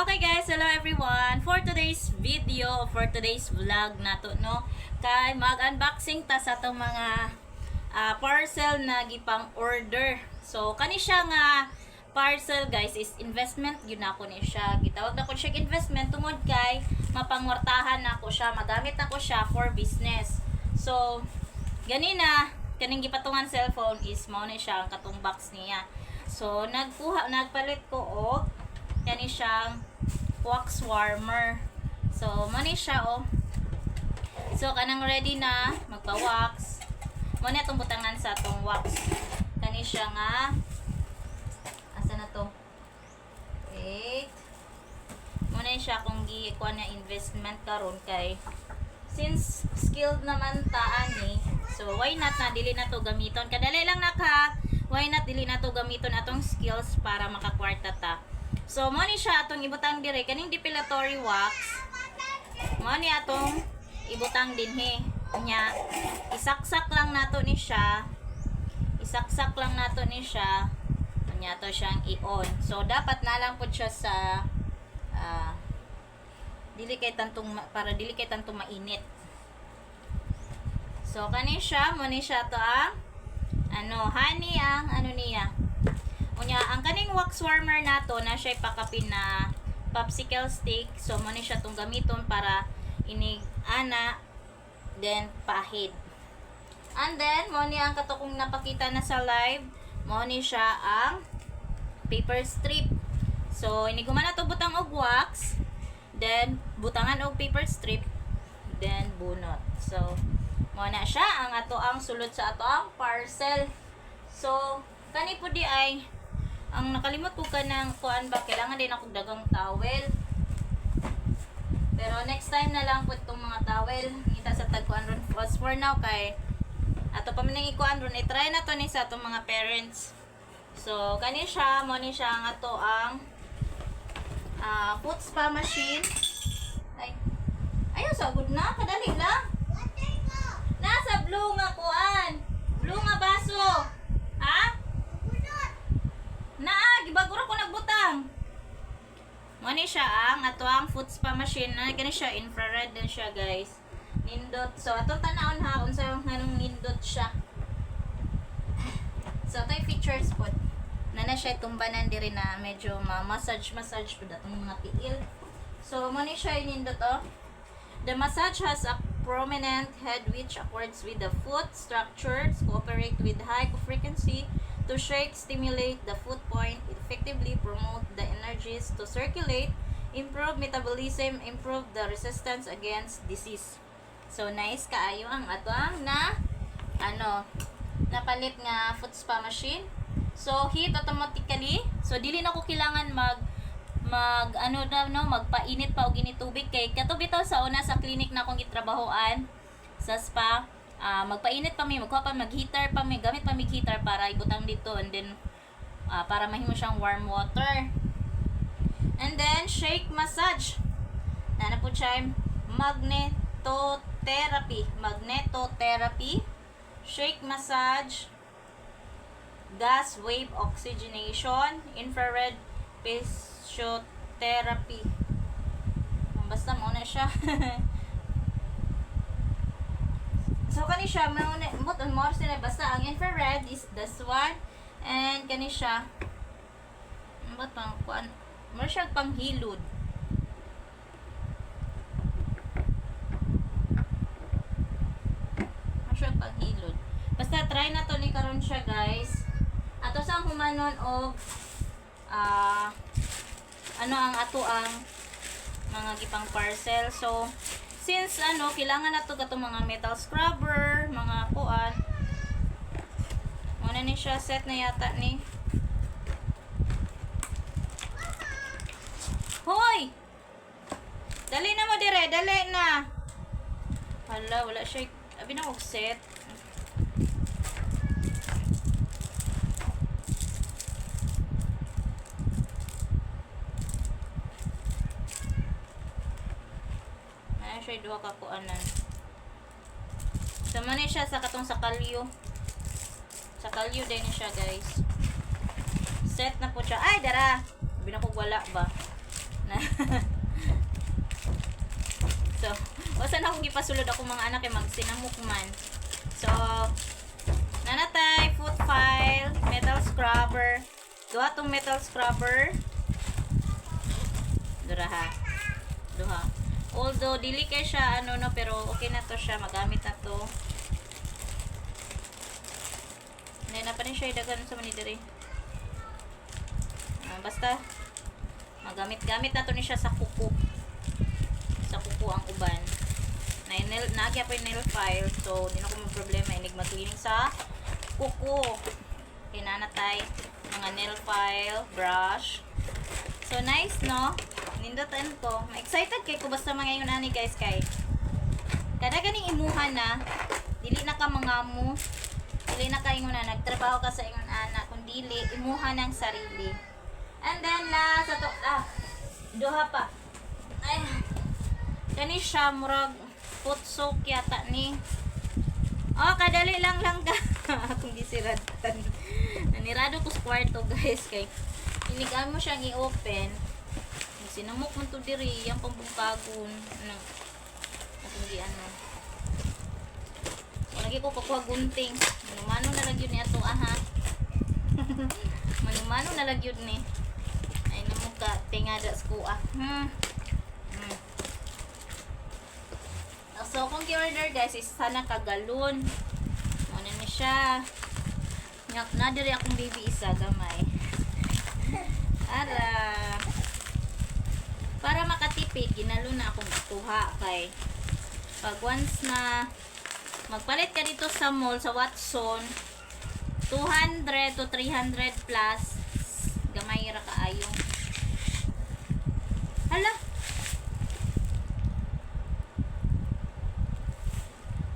Okay guys, hello everyone. For today's video, for today's vlog nato no, kay mag-unboxing ta sa itong mga ah, parcel na gipang order. So kani siya nga parcel guys is investment yun ako ni siya. Gitawag na ko siya investment tungod kay mapangwartahan na ko siya, magamit na ko siya for business. So ganina kaning gipatungan cellphone is mao ni siya ang katong box niya. So nagkuha nagpalit ko og kani siyang wax warmer. So mani siya oh. So kanang ready na magpa-wax. Mo na itong butangan sa atong wax. Kani siya nga asa na to? Wait. Mo na siya kung gi kuha na investment karon kay since skilled naman ta ani so why not na dili na to gamiton kadali lang naka why not dili na to gamiton atong skills para makakwarta ta so mo ni siya atong ibutang dire. Kaning depilatory wax. Mo ni atong ibutang dinhi nya isaksak lang nato ni siya. Isaksak lang nato ni siya. Nya to siyang i-on. So dapat na lang pud siya sa ah, dili kay tantong para dili kay tantong mainit. So kani siya mo ni siya to ang ano honey ang ano niya. Unya ang kaning wax warmer nato na siya pakapin na popsicle stick. So mo ni siya tong gamiton para inig ana then pahid. And then mo ni ang katukong napakita na sa live mo ni siya ang paper strip. So ini na to butang og wax then butangan og paper strip then bunot so mo na siya ang ato ang sulod sa ato ang parcel so kani po di ay ang nakalimot ko ka ng kuan ba kailangan din ako dagang towel pero next time na lang po itong mga towel kita sa tagkuan ron as for now kay ato pa man ikuan ron i-try na to ni sa atong mga parents so kani siya mo ni siya ang ato ang ah foot spa machine. Ay. Ayaw, sagod na. Kadali lang. Nasa blue nga kuan. Blue nga baso. Ha? Naa, gibaguro ko nagbutang. Mani siya ang ato ang foot spa machine na gani siya infrared din siya guys. Nindot. So atong tanawon ha unsa yung nganong nindot siya. So ito yung features po na na siya tumbanan diri na medyo ma-massage massage po datong mga tiil. So mo ni siya nindot oh. The massage has a prominent head which accords with the foot structures, cooperate with high frequency to shake, stimulate the foot point, effectively promote the energies to circulate, improve metabolism, improve the resistance against disease. So nice kaayo ang ato ang na ano napalit nga foot spa machine. So heat automatically. So dili na ko kailangan mag mag ano na no magpainit pa og init tubig kay kato bitaw sa una sa clinic na akong gitrabahoan sa spa ah, magpainit pa mi magkuha pa mag heater pa mi gamit pa mi heater para ibutang dito and then ah, para mahimo siyang warm water and then shake massage na na po siya magnetotherapy magnetotherapy shake massage gas wave oxygenation, infrared physiotherapy. Basta mo siya. so kani siya mo mo mo sila basta ang infrared is this one and kani siya mo pang kuan mo siya siya panghilod. Basta try na to ni karon siya guys. Ato sang humanon og ah ano ang ato ang mga gipang parcel. So since ano kailangan nato katong mga metal scrubber, mga kuan. Ni siya set na yata ni. Hoy! Dali na mo dire, dali na. Hala, wala siya. Abi na set. Ayan siya duha ka kuanan. Sama ni siya sa katong sa kalyo. Sa kalyo din siya guys. Set na po siya. Ay, dara! Sabi na ko wala ba? so, wasa na akong gipasulod ako mga anak kay magsinamok man. So, nanatay, foot file, metal scrubber. Duha tong metal scrubber. Dura ha. Duha. Although, dili siya, ano no, pero okay na to siya. Magamit na to. Hindi na pa rin siya idagan sa manidiri. Ah, basta, magamit-gamit na to ni siya sa kuko. Sa kuko ang uban. Na nail, nagya pa yung nail file. So, hindi na ko may problema. Inig mag-cleaning sa kuko. Kinanatay. Mga nail file, brush. So, nice, no? Nindotan ko. Ma-excited kay ko basta mga yun ani guys kay. Kada ganing imuha na, dili na ka mga mo. Dili na ka ingon na nagtrabaho ka sa ingon ana kung dili imuha ng sarili. And then last ato ah duha pa. Ay kani siya murag foot soak yata ni. Oh, kadali lang lang ka. Akong gisiratan. Nanirado ko sa kwarto guys kay inigaan mo siyang i-open. Sinamok mo to diri, yung pambungkagon. Ano? Akong ano. Lagi ko pakuha gunting. Manumano na lang ni ato aha. Manumano na lang ni. Ay namo ka tingada sa kuha. Hmm. Hmm. So kung ki-order guys is sana kagalon. Ano ni siya. Nya na diri akong baby isa gamay. Ara. Para makatipid, ginalo na akong ituha kay pag once na magpalit ka dito sa mall sa Watson. 200 to 300 plus. Gamay ra kaayo hala!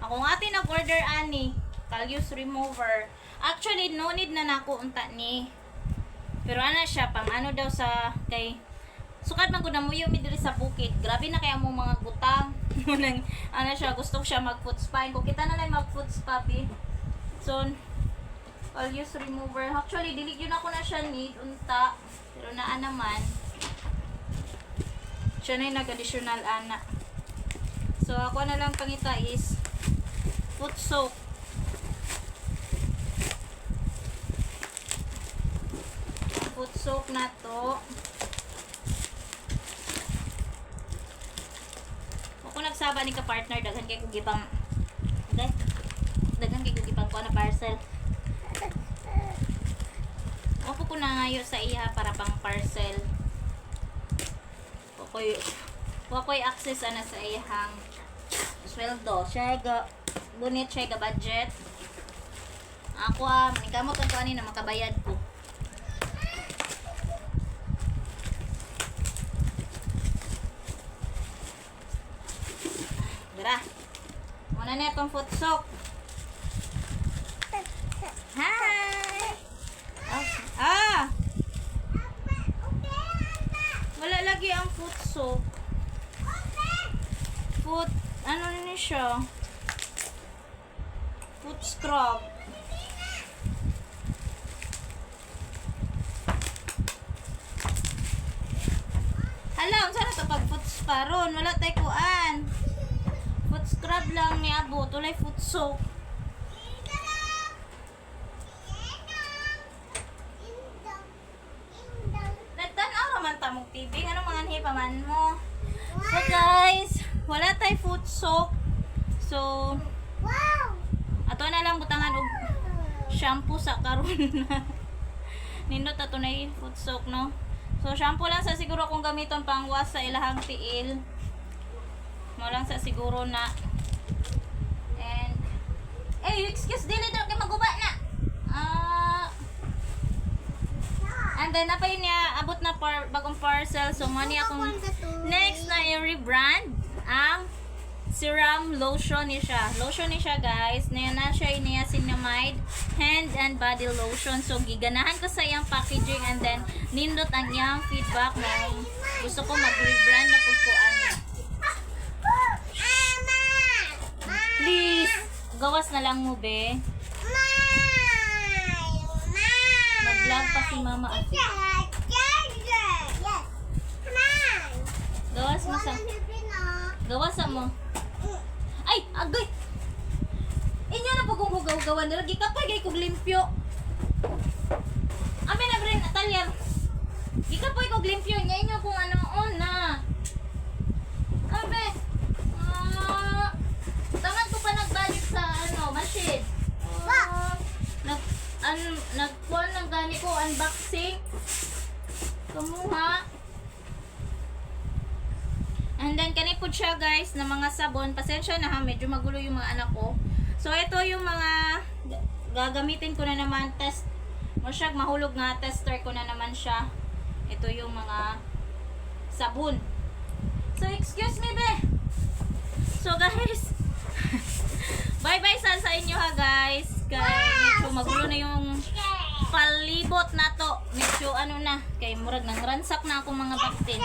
Ako nga ti nag-order ani Calius remover. Actually no need na nako unta ni. Pero ana siya pang ano daw sa kay sukat man ko na muyo mi sa bukid. Grabe na kaya mo mga butang. Nang ano siya gusto ko siya mag foot spa. Ko kita na lang mag foot spa bi. So I'll use remover. Actually dili yun ako na siya need unta. Pero naa naman. Siya na yung nag-additional ana. So ako na lang pangita is foot soap. Foot soap na to Ako nagsaba ni ka partner daghan kay ko gipang okay? daghan kay ko gipang ko na parcel. Ako ko na ngayo sa iya para pang parcel. Wakoy wakoy access ana sa iyang sweldo. Siya ga bunit siya budget. Ako ah, mikamot ang kuani na makabayad ko. Dara. Muna na itong foot soak. Hi! Oh. Ah! Wala lagi ang foot soak. Foot, ano na siya? Foot scrub. Hala, unsa na to pag foot spa ron? Wala tay kuan. Foot scrub lang ni Abo, tulay foot soap. Nagtanaw raman tamong TV, ano mga hipaman mo? So guys, wala tay foot soap. So, ato na lang butangan og shampoo sa karon na. Nindot ato foot soap, no? So, shampoo lang sa siguro kung gamiton pang wash sa ilahang tiil. Mo sa siguro na. And, eh, excuse, dili daw kay maguba na. Ah, and then, apa niya, abot na par, bagong parcel. So, money akong next na i-rebrand ang serum lotion ni siya. Lotion ni siya, guys. Na na siya niacinamide hand and body lotion. So, giganahan ko sa iyang packaging and then nindot ang iyang feedback mo. Gusto ko mag-rebrand na po ko ano. Please, gawas na lang mo, be. Mag-vlog pa si mama at Gawasa mo. Ay, agay. Inyo na kung hugaw-gawan nila. Gikapay kay kog limpyo. Amin na rin, Natalia. Gikapay kog limpyo. Nya inyo kung ano on na. Abe. Ah, tangan ko pa nagbalik sa ano, machine. Ah, nag an nagkuhan ng gani ko unboxing. Kamuha. And then kani po siya guys na mga sabon. Pasensya na ha, medyo magulo yung mga anak ko. So ito yung mga gagamitin ko na naman test. Mo siya mahulog nga tester ko na naman siya. Ito yung mga sabon. So excuse me be. So guys, bye-bye sa sa inyo ha guys. Kay medyo magulo na yung palibot na to. Medyo ano na, kay murag nang ransak na ako mga baktin.